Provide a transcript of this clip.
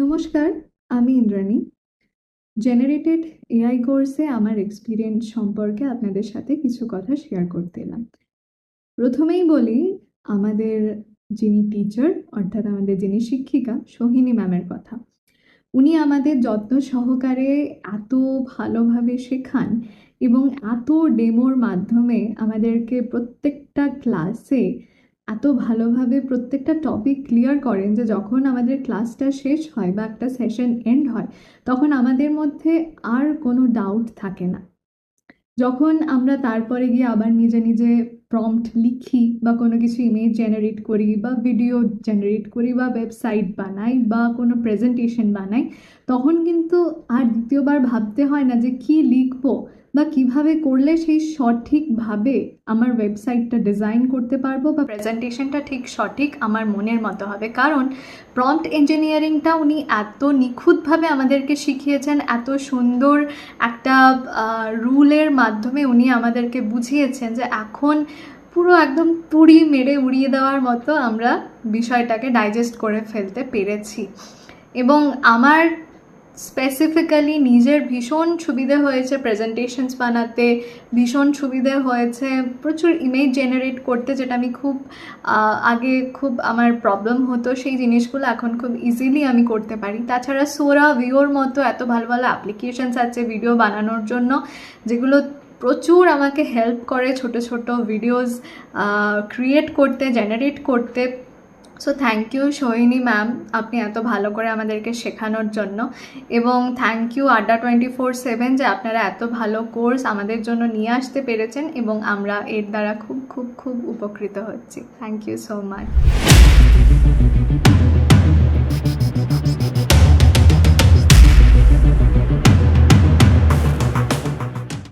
নমস্কার, আমি Indrani. Generated AI কোর্সে আমার এক্সপিরিয়েন্স সম্পর্কে আপনাদের সাথে কিছু কথা শেয়ার করতে এলাম। প্রথমেই বলি, আমাদের যিনি টিচার অর্থাৎ আমাদের যিনি শিক্ষিকা, সোহিনী ম্যামের কথা। উনি আমাদের যত্ন সহকারে এত ভালোভাবে শেখান এবং এত ডেমোর মাধ্যমে আমাদেরকে প্রত্যেকটা ক্লাসে এত ভালোভাবে প্রত্যেকটা টপিক ক্লিয়ার করেন যে যখন আমাদের ক্লাসটা শেষ হয় বা একটা সেশন এন্ড হয়, তখন আমাদের মধ্যে আর কোনো ডাউট থাকে না। যখন আমরা তারপরে গিয়ে আবার নিজে নিজে প্রম্পট লিখি বা কোনো কিছু ইমেজ জেনারেট করি বা ভিডিও জেনারেট করি বা ওয়েবসাইট বানাই বা কোনো প্রেজেন্টেশন বানাই, তখন কিন্তু আর দ্বিতীয়বার ভাবতে হয় না যে কি লিখব। বা কীভাবে করলে সেই সঠিকভাবে আমার ওয়েবসাইটটা ডিজাইন করতে পারব বা প্রেজেন্টেশনটা ঠিক সঠিক আমার মনের মতো হবে? কারণ প্রম্পট ইঞ্জিনিয়ারিংটা উনি এত নিখুঁতভাবে আমাদেরকে শিখিয়েছেন, এত সুন্দর একটা রুলের মাধ্যমে উনি আমাদেরকে বুঝিয়েছেন যে এখন পুরো একদম তুড়ি মেরে উড়িয়ে দেওয়ার মতো আমরা বিষয়টাকে ডাইজেস্ট করে ফেলতে পেরেছি। এবং আমার স্পেসিফিক্যালি নিজের ভীষণ সুবিধে হয়েছে প্রেজেন্টেশনস বানাতে, ভীষণ সুবিধে হয়েছে, প্রচুর ইমেজ জেনারেট করতে, যেটা আমি খুব আগে খুব আমার প্রবলেম হতো। সেই জিনিসগুলো এখন খুব ইজিলি আমি করতে পারি। তাছাড়া সোরা ভিওর মতো এত ভালো ভালো অ্যাপ্লিকেশনস আছে ভিডিও বানানোর জন্য, যেগুলো প্রচুর আমাকে হেল্প করে ছোট ছোট ভিডিওস ক্রিয়েট করতে জেনারেট করতে। So thank you Sohini ma'am আপনি এত ভালো করে আমাদেরকে শেখানোর জন্য। এবং thank you Adda twenty four seven যে আপনারা এত ভালো কোর্স আমাদের জন্য নিয়ে আসতে পেরেছেন এবং আমরা এর দ্বারা খুব খুব খুব উপকৃত হচ্ছি। Thank you so much